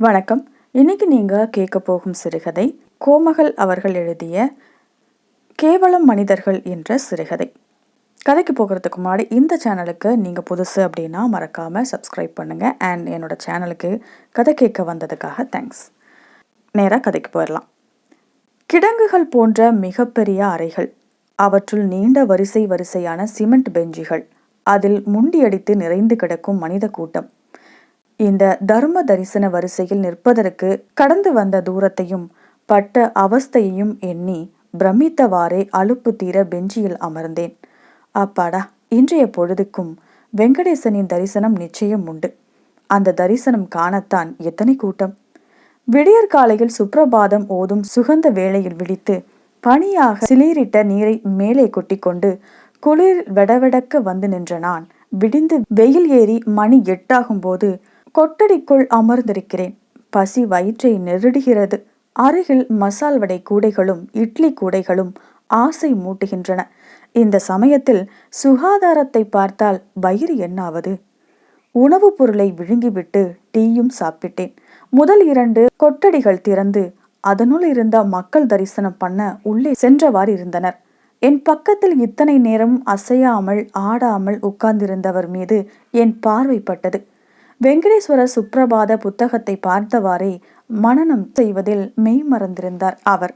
வணக்கம். இன்னைக்கு நீங்கள் கேட்க போகும் சிறுகதை கோமகள் அவர்கள் எழுதிய கேவலம் மனிதர்கள் என்ற சிறுகதை. கதைக்கு போகிறதுக்கு முன்னாடி இந்த சேனலுக்கு நீங்கள் புதுசு அப்படின்னா மறக்காமல் சப்ஸ்கிரைப் பண்ணுங்கள் அண்ட் என்னோட சேனலுக்கு கதை கேட்க வந்ததுக்காக தேங்க்ஸ் நேராக கதைக்கு போயிடலாம். கிடங்குகள் போன்ற மிகப்பெரிய அறைகள் அவற்றுள் நீண்ட வரிசை வரிசையான சிமெண்ட் பெஞ்சுகள் அதில் முண்டியடித்து நிறைந்து கிடக்கும் மனித கூட்டம். இந்த தர்ம தரிசன வரிசையில் நிற்பதற்கு கடந்து வந்த தூரத்தையும் பட்ட அவஸ்தையையும் எண்ணி பிரமித்தவாறே அலுப்பு தீர பெஞ்சியில் அமர்ந்தேன். அப்பாடா இன்றைய பொழுதுக்கும் வெங்கடேசனின் தரிசனம் நிச்சயம் உண்டு. அந்த தரிசனம் காணத்தான் எத்தனை கூட்டம். விடியற் காலையில் சுப்ரபாதம் ஓதும் சுகந்த வேளையில் விழித்து பனியாக சிலீரிட்ட நீரை மேலே கொட்டிக்கொண்டு குளிர் வெடவெடக்க வந்து நின்ற நான் விடிந்து வெயில் ஏறி மணி எட்டாகும் போது கொட்டடிக்குள் அமர்ந்திருக்கிறேன். பசி வயிற்றை நெருடுகிறது. அருகில் மசால் வடை கூடைகளும் இட்லி கூடைகளும் ஆசை மூட்டுகின்றன. இந்த சமயத்தில் சுகாதாரத்தை பார்த்தால் வயிறு என்னாவது? உணவுப் பொருளை விழுங்கிவிட்டு டீயும் சாப்பிட்டேன். முதல் இரண்டு கொட்டடிகள் திறந்து அதனுள் இருந்த மக்கள் தரிசனம் பண்ண உள்ளே சென்றவாறு இருந்தனர். என் பக்கத்தில் இத்தனை நேரம் அசையாமல் ஆடாமல் உட்கார்ந்திருந்தவர் மீது என் பார்வைப்பட்டது வெங்கடேஸ்வர சுப்ரபாத புத்தகத்தை பார்த்தவாறே மனனம் செய்வதில் மெய் மறந்திருந்தார் அவர்.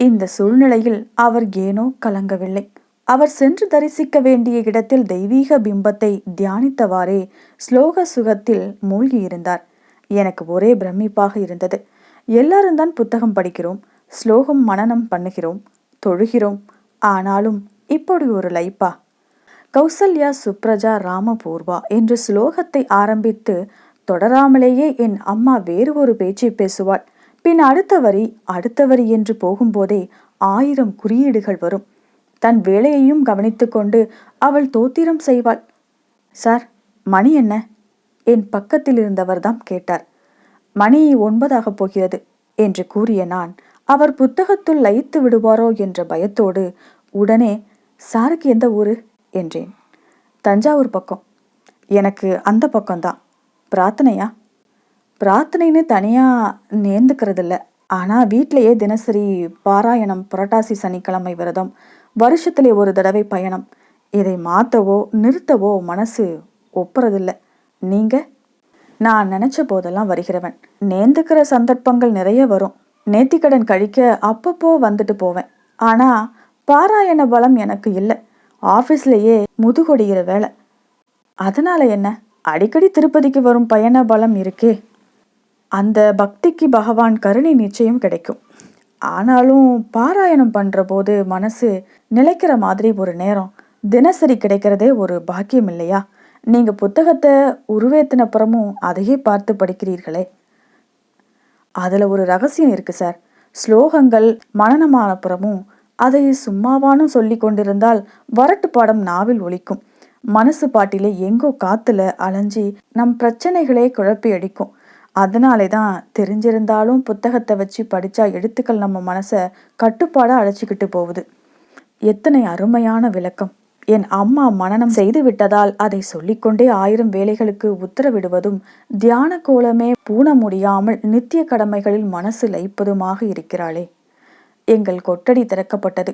இந்த சூழ்நிலையில் அவர் ஏனோ கலங்கவில்லை. அவர் சென்று தரிசிக்க வேண்டிய இடத்தில் தெய்வீக பிம்பத்தை தியானித்தவாறே ஸ்லோக சுகத்தில் மூழ்கியிருந்தார். எனக்கு ஒரே பிரமிப்பாக இருந்தது. எல்லாரும் தான் புத்தகம் படிக்கிறோம் ஸ்லோகம் மனனம் பண்ணுகிறோம் தொழுகிறோம். ஆனாலும் இப்படி ஒரு லைப்பா? கௌசல்யா சுப்ரஜா ராமபூர்வா என்று ஸ்லோகத்தை ஆரம்பித்து தொடராமலேயே என் அம்மா வேறு ஒரு பேச்சை பேசுவாள். பின் அடுத்த வரி அடுத்த வரி என்று போகும்போதே ஆயிரம் குறியீடுகள் வரும். தன் வேலையையும் கவனித்து கொண்டு அவள் தோத்திரம் செய்வாள். சார் மணி என்ன என் பக்கத்தில் இருந்தவர்தான் கேட்டார். மணி ஒன்பதாகப் போகிறது என்று கூறிய நான் அவர் புத்தகத்துள் லயித்து விடுவாரோ என்ற பயத்தோடு உடனே சாருக்கு எந்த ஊரு? என்றேன். தஞ்சாவூர் பக்கம். எனக்கு அந்த பக்கம்தான். பிரார்த்தனையா? பிரார்த்தனைன்னு தனியாக நேர்ந்துக்கிறதில்ல. ஆனால் வீட்டிலையே தினசரி பாராயணம் புரட்டாசி சனிக்கிழமை விரதம் வருஷத்திலே ஒரு தடவை பயணம். இதை மாற்றவோ நிறுத்தவோ மனசு ஒப்புறதில்ல. நீங்கள் நான் நினச்ச போதெல்லாம் வருகிறவன். நேர்ந்துக்கிற சந்தர்ப்பங்கள் நிறைய வரும். நேத்திக்கடன் கழிக்க அப்பப்போ வந்துட்டு போவேன். ஆனால் பாராயண பலம் எனக்கு இல்லை. ஆஃபீஸ்லேயே முதுகொடுகிற வேலை. அதனால என்ன? அடிக்கடி திருப்பதிக்கு வரும் பயண பலம் இருக்கே. அந்த பக்திக்கு பகவான் கருணை நிச்சயம் கிடைக்கும். ஆனாலும் பாராயணம் பண்ணுற போது மனசு நிலைக்கிற மாதிரி ஒரு நேரம். தினசரி கிடைக்கிறதே ஒரு பாக்கியம் இல்லையா? நீங்கள் புத்தகத்தை உருவேத்தினப்புறமும் அதையே பார்த்து படிக்கிறீர்களே. அதில் ஒரு ரகசியம் இருக்குது சார். ஸ்லோகங்கள் மனநமானப்புறமும் அதை சும்மாவானும் சொல்லி கொண்டிருந்தால் வரட்டு பாடம் நாவில் ஒழிக்கும் மனசு பாட்டிலே எங்கோ காத்துல அலைஞ்சி நம் பிரச்சனைகளே குழப்பி அடிக்கும். அதனாலே தான் தெரிஞ்சிருந்தாலும் புத்தகத்தை வச்சு படித்தா எழுத்துக்கள் நம்ம மனசை கட்டுப்பாடாக அழைச்சிக்கிட்டு போகுது. எத்தனை அருமையான விளக்கம். என் அம்மா மனனம் செய்து விட்டதால் அதை சொல்லிக்கொண்டே ஆயிரம் வேலைகளுக்கு உத்தரவிடுவதும் தியான கோலமே பூண முடியாமல் நித்திய கடமைகளில் மனசு லைப்பதுமாக இருக்கிறாளே. எங்கள் கொட்டடி திறக்கப்பட்டது.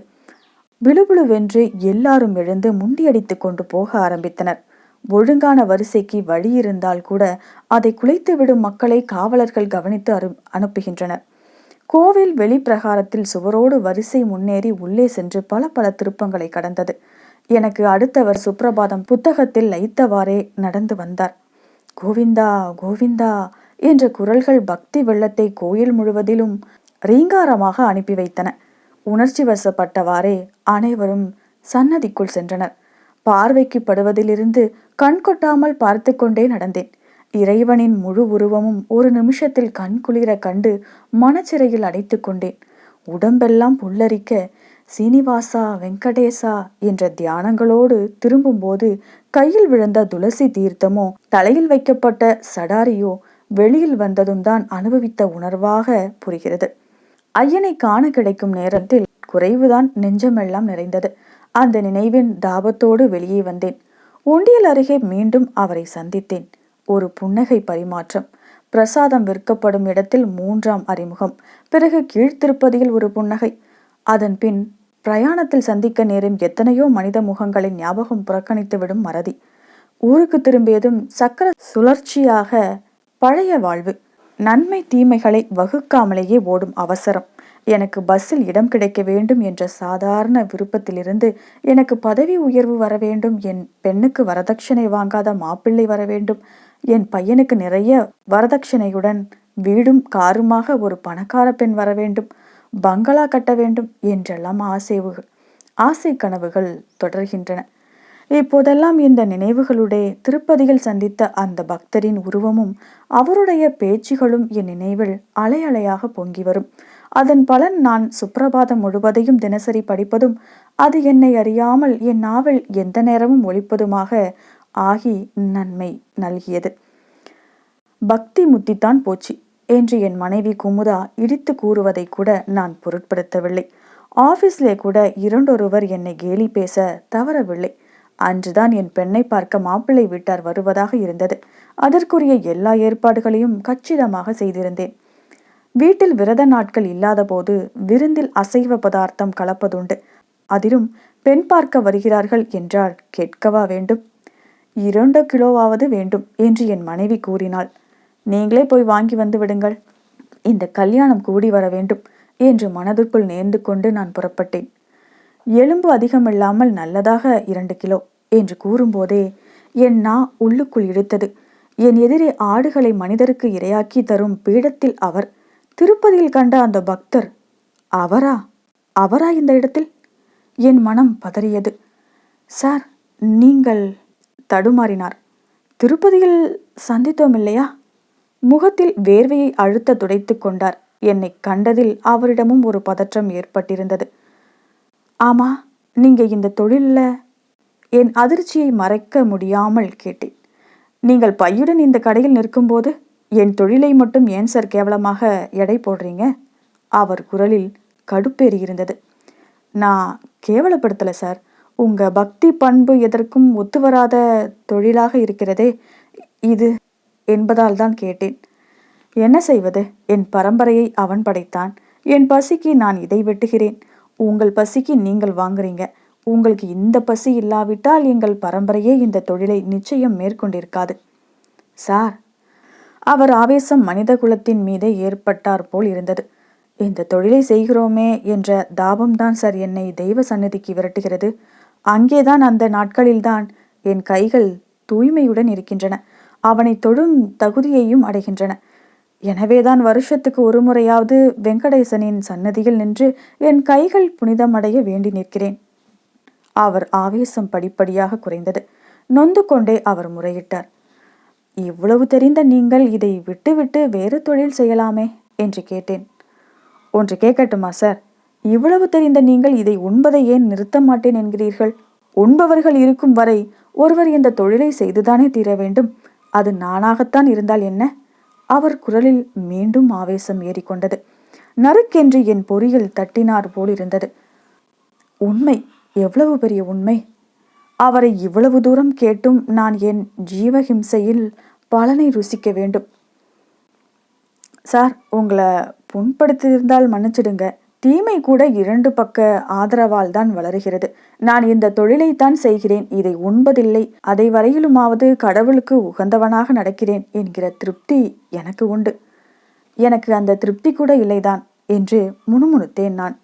விழுவிழுவென்று எல்லாரும் எழுந்து முண்டியடித்து கொண்டு போக ஆரம்பித்தனர். ஒழுங்கான வரிசைக்கு வழி இருந்தால் கூட அதை குலைத்துவிடும் மக்களை காவலர்கள் கவனித்து அரு அனுப்புகின்றனர். கோவில் வெளிப்பிரகாரத்தில் சுவரோடு வரிசை முன்னேறி உள்ளே சென்று பல பல திருப்பங்களை கடந்தது. எனக்கு அடுத்தவர் சுப்பிரபாதம் புத்தகத்தில் லைத்தவாறே நடந்து வந்தார். கோவிந்தா கோவிந்தா என்ற குரல்கள் பக்தி வெள்ளத்தை கோயில் முழுவதிலும் ரீங்காரமாக அனுப்பி வைத்தன. உணர்ச்சி வசப்பட்டவாறே அனைவரும் சன்னதிக்குள் சென்றனர். பார்வைக்கு படுவதிலிருந்து கண் கொட்டாமல் பார்த்து கொண்டே நடந்தேன். இறைவனின் முழு உருவமும் ஒரு நிமிஷத்தில் கண் குளிர கண்டு மனச்சிறையில் அடைத்து கொண்டேன். உடம்பெல்லாம் புல்லரிக்க சீனிவாசா வெங்கடேசா என்ற தியானங்களோடு திரும்பும்போது கையில் விழுந்த துளசி தீர்த்தமோ தலையில் வைக்கப்பட்ட சடாரியோ வெளியில் வந்ததும் தான் அனுபவித்த உணர்வாக புரிகிறது. ஐயனை காண கிடைக்கும் நேரத்தில் குறைவுதான் நெஞ்சமெல்லாம் நிறைந்தது. அந்த நினைவின் தாபத்தோடு வெளியே வந்தேன். உண்டியல் அருகே மீண்டும் அவரை சந்தித்தேன். ஒரு புன்னகை பரிமாற்றம். பிரசாதம் விற்கப்படும் இடத்தில் மூன்றாம் அறிமுகம். பிறகு கீழ்த்திருப்பதியில் ஒரு புன்னகை. அதன் பின் பிரயாணத்தில் சந்திக்க நேரும் எத்தனையோ மனித முகங்களை ஞாபகம் புறக்கணித்துவிடும் மறதி. ஊருக்கு திரும்பியதும் சக்கர சுழற்சியாக பழைய வாழ்வு. நன்மை தீமைகளை வகுக்காமலேயே ஓடும் அவசரம். எனக்கு பஸ்ஸில் இடம் கிடைக்க வேண்டும் என்ற சாதாரண விருப்பத்திலிருந்து எனக்கு பதவி உயர்வு வர வேண்டும் என் பெண்ணுக்கு வரதட்சணை வாங்காத மாப்பிள்ளை வர வேண்டும் என் பையனுக்கு நிறைய வரதட்சணையுடன் வீடும் காருமாக ஒரு பணக்கார பெண் வர வேண்டும் பங்களா கட்ட வேண்டும் என்றெல்லாம் ஆசைவுகள் ஆசை கனவுகள் தொடர்கின்றன. இப்போதெல்லாம் இந்த நினைவுகளுடைய திருப்பதியில் சந்தித்த அந்த பக்தரின் உருவமும் அவருடைய பேச்சுகளும் என் நினைவில் அலை அலையாக பொங்கி வரும். அதன் பலன் நான் சுப்பிரபாதம் முழுவதையும் தினசரி படிப்பதும் அது என்னை அறியாமல் என் நாவல் எந்த நேரமும் ஒழிப்பதுமாக ஆகி நன்மை நல்கியது. பக்தி முத்தித்தான் போச்சு என்று என் மனைவி குமுதா இடித்து கூறுவதை கூட நான் பொருட்படுத்தவில்லை. ஆபீஸ்லே கூட இரண்டொருவர் என்னை கேலி பேச தவறவில்லை. அன்றுதான் என் பெண்ணை பார்க்க மாப்பிள்ளை வீட்டார் வருவதாக இருந்தது. அதற்குரிய எல்லா ஏற்பாடுகளையும் கச்சிதமாக செய்திருந்தேன். வீட்டில் விரத நாட்கள் இல்லாதபோது விருந்தில் அசைவ பதார்த்தம் கலப்பதுண்டு. அதிலும் பெண் பார்க்க வருகிறார்கள் என்றால் கேட்கவா வேண்டும்? இரண்டு கிலோவாவது வேண்டும் என்று என் மனைவி கூறினாள். நீங்களே போய் வாங்கி வந்து விடுங்கள். இந்த கல்யாணம் கூடி வர வேண்டும் என்று மனதுக்குள் நேர்ந்து கொண்டு நான் புறப்பட்டேன். எலும்பு அதிகமில்லாமல் நல்லதாக இரண்டு கிலோ என்று கூறும்போதே என் நா உள்ளுக்குள் இழுத்தது. என் எதிரே ஆடுகளை மனிதருக்கு இரையாக்கி தரும் பீடத்தில் அவர். திருப்பதியில் கண்ட அந்த பக்தர் அவரா? அவரா இந்த இடத்தில்? என் மனம் பதறியது. சார் நீங்கள் தடுமாறினார். திருப்பதியில் சந்தித்தோம் இல்லையா? முகத்தில் வேர்வையை அழுத்த துடைத்து கொண்டார். என்னை கண்டதில் அவரிடமும் ஒரு பதற்றம் ஏற்பட்டிருந்தது. ஆமா நீங்க இந்த தொழிலில் என் அதிர்ச்சியை மறைக்க முடியாமல் கேட்டேன். நீங்கள் பையுடன் இந்த கடையில் நிற்கும்போது என் தொழிலை மட்டும் ஏன் சார் கேவலமாக எடை போடுறீங்க? அவர் குரலில் கடுப்பேறி இருந்தது. நான் கேவலப்படுத்தலை சார். உங்க பக்தி பண்பு எதற்கும் ஒத்துவராத தொழிலாக இருக்கிறதே இது என்பதால் தான் கேட்டேன். என்ன செய்வது? என் பரம்பரையை அவன் படைத்தான். என் பசிக்கு நான் இதை வெட்டுகிறேன். உங்கள் பசிக்கு நீங்கள் வாங்குறீங்க. உங்களுக்கு இந்த பசி இல்லாவிட்டால் எங்கள் பரம்பரையே இந்த தொழிலை நிச்சயம் மேற்கொண்டிருக்காது. சார் அவர் ஆவேசம் மனித குலத்தின் மீதே ஏற்பட்டார் போல் இருந்தது. இந்த தொழிலை செய்கிறோமே என்ற தாபம்தான் சார் என்னை தெய்வ சந்நிதிக்கு விரட்டுகிறது. அங்கேதான் அந்த நாட்களில்தான் என் கைகள் தூய்மையுடன் இருக்கின்றன. அவனை தொடும் தகுதியையும் அடைகின்றன. எனவேதான் வருஷத்துக்கு ஒரு முறையாவது வெங்கடேசனின் சன்னதியில் நின்று என் கைகள் புனிதமடைய வேண்டி நிற்கிறேன். அவர் ஆவேசம் படிப்படியாக குறைந்தது. நொந்து கொண்டே அவர் முறையிட்டார். இவ்வளவு தெரிந்த நீங்கள் இதை விட்டுவிட்டு வேறு தொழில் செய்யலாமே? என்று கேட்டேன். ஒன்று கேட்கட்டுமா சார்? இவ்வளவு தெரிந்த நீங்கள் இதை உண்பதை ஏன் நிறுத்த மாட்டேன் என்கிறீர்கள்? உண்பவர்கள் இருக்கும் வரை ஒருவர் இந்த தொழிலை செய்துதானே தீர வேண்டும்? அது நானாகத்தான் இருந்தால் என்ன? அவர் குரலில் மீண்டும் ஆவேசம் ஏறிக்கொண்டது. நறுக்கென்று என் பொறியில் தட்டினார் போல் இருந்தது உண்மை. எவ்வளவு பெரிய உண்மை? அவரை இவ்வளவு தூரம் கேட்டும் நான் என் ஜீவஹிம்சையில் பலனை ருசிக்க வேண்டும். சார் உங்களை புண்படுத்தியிருந்தால் மன்னிச்சிடுங்க. தீமை கூட இரண்டு பக்க ஆதரவால் தான் வளருகிறது. நான் இந்த தொழிலைத்தான் செய்கிறேன். இதை உண்பதில்லை. அதை வரையிலுமாவது கடவுளுக்கு உகந்தவனாக நடக்கிறேன் என்கிற திருப்தி எனக்கு உண்டு. எனக்கு அந்த திருப்தி கூட இல்லைதான் என்று முணுமுணுத்தேன் நான்.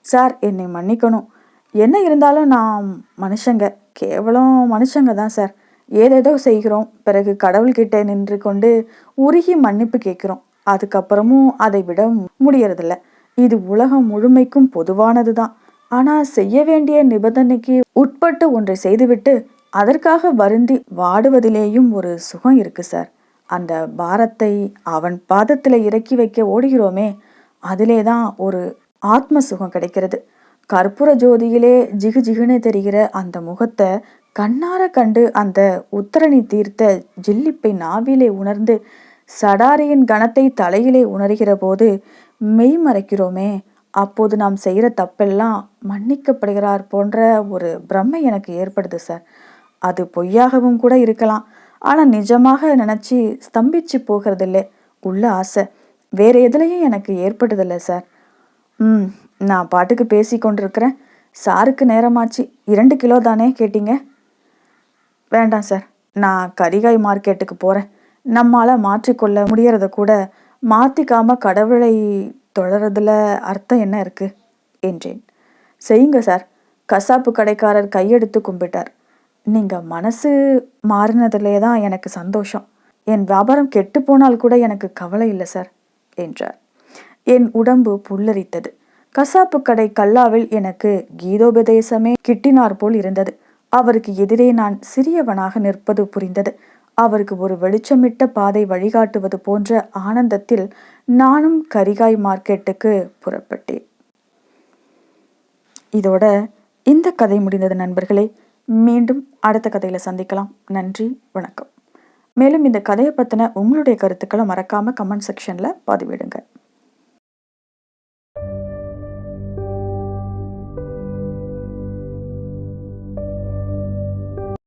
சார் என்னை மன்னிக்கணும். என்ன இருந்தாலும் நான் மனுஷங்க கேவலம் மனுஷங்க தான் சார். ஏதேதோ செய்கிறோம் பிறகு கடவுள்கிட்ட நின்று கொண்டு உருகி மன்னிப்பு கேட்குறோம். அதுக்கப்புறமும் அதை விட முடியறதில்ல. இது உலகம் முழுமைக்கும் பொதுவானது தான். ஆனால் செய்ய வேண்டிய நிபந்தனைக்கு உட்பட்டு ஒன்றை செய்துவிட்டு அதற்காக வருந்தி வாடுவதிலேயும் ஒரு சுகம் இருக்கு சார். அந்த பாரத்தை அவன் பாதத்தில் இறக்கி வைக்க ஓடுகிறோமே அதிலே தான் ஒரு ஆத்ம சுகம் கிடைக்கிறது. கற்பூர ஜோதியிலே ஜிகு ஜிகுன்னு தெரிகிற அந்த முகத்தை கண்ணார கண்டு அந்த உத்தரணி தீர்த்த ஜில்லிப்பை நாவிலே உணர்ந்து சடாரியின் கணத்தை தலையிலே உணர்கிற போது மெய் மறைக்கிறோமே அப்போது நாம் செய்கிற தப்பெல்லாம் மன்னிக்கப்படுகிறார் போன்ற ஒரு பிரம்மை எனக்கு ஏற்படுது சார். அது பொய்யாகவும் கூட இருக்கலாம். ஆனால் நிஜமாக நினச்சி ஸ்தம்பிச்சு போகிறதில்ல. உள்ள ஆசை. வேறு எதுலேயும் எனக்கு ஏற்படுதில்லை சார். ம் நான் பாட்டுக்கு பேசி கொண்டிருக்கிறேன் சாருக்கு நேரமாச்சு. இரண்டு கிலோ தானே கேட்டீங்க? வேண்டாம் சார். நான் கரிகாய் மார்க்கெட்டுக்கு போகிறேன் நம்மால் மாற்றிக்கொள்ள முடியறத கூட மாற்றிக்காம கடவுளை தொடரதுல அர்த்தம் என்ன இருக்கு? என்றேன். செய்யுங்க சார். கசாப்பு கடைக்காரர் கையெடுத்து கும்பிட்டார். நீங்கள் மனசு மாறினதுலே தான் எனக்கு சந்தோஷம். என் வியாபாரம் கெட்டு போனால் கூட எனக்கு கவலை இல்லை சார் என்றார். என் உடம்பு புல்லரித்தது. கசாப்பு கடை கல்லாவில் எனக்கு கீதோபதேசமே கிட்டினார் போல் இருந்தது. அவருக்கு எதிரே நான் சிறியவனாக நிற்பது புரிந்தது. அவருக்கு ஒரு வெளிச்சமிட்ட பாதை வழிகாட்டுவது போன்ற ஆனந்தத்தில் நானும் கரிகாய் மார்க்கெட்டுக்கு புறப்பட்டேன். இதோட இந்த கதை முடிந்தது நண்பர்களே. மீண்டும் அடுத்த கதையில் சந்திக்கலாம். நன்றி வணக்கம். மேலும் இந்த கதையை பற்றின உங்களுடைய கருத்துக்களை மறக்காமல் கமெண்ட் செக்ஷனில் பதிவிடுங்க.